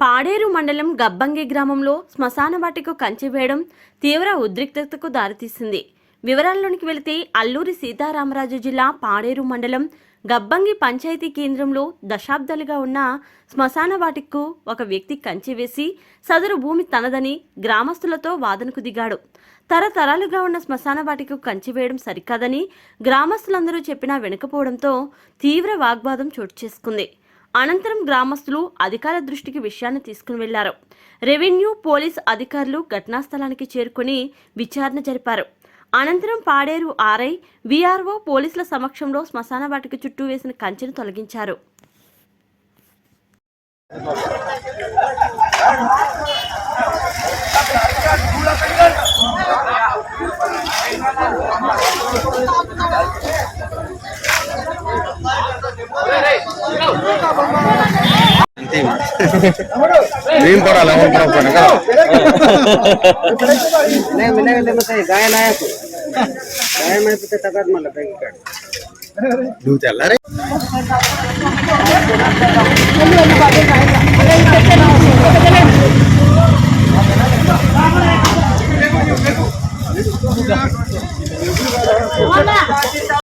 పాడేరు మండలం గబ్బంగి గ్రామంలో శ్మశాన వాటికు కంచె వేయడం తీవ్ర ఉద్రిక్తతకు దారితీసింది. వివరాల్లోనికి వెళితే అల్లూరి సీతారామరాజు జిల్లా పాడేరు మండలం గబ్బంగి పంచాయతీ కేంద్రంలో దశాబ్దాలుగా ఉన్న శ్మశాన వాటికు ఒక వ్యక్తి కంచె వేసి సదరు భూమి తనదని గ్రామస్తులతో వాదనకు దిగాడు. తరతరాలుగా ఉన్న శ్మశాన వాటికు కంచె వేయడం సరికాదని గ్రామస్తులందరూ చెప్పినా వెనుకపోవడంతో తీవ్ర వాగ్వాదం చోటు చేసుకుంది. అనంతరం గ్రామస్తులు అధికార దృష్టికి విషయాన్ని తీసుకుని వెళ్ళారు. రెవెన్యూ పోలీస్ అధికారులు ఘటనా స్థలానికి చేరుకుని విచారణ జరిపారు. అనంతరం పాడేరు ఆర్ఐ వీఆర్ఓ పోలీసుల సమక్షంలో శ్మశాన వాటికి చుట్టూ వేసిన కంచెను తొలగించారు. Dream pada lawan perempuan kan? Nih, nih, nih, mesti gaya naya tuh. Gaya itu tetap ada malah pengikat. Duh, jalan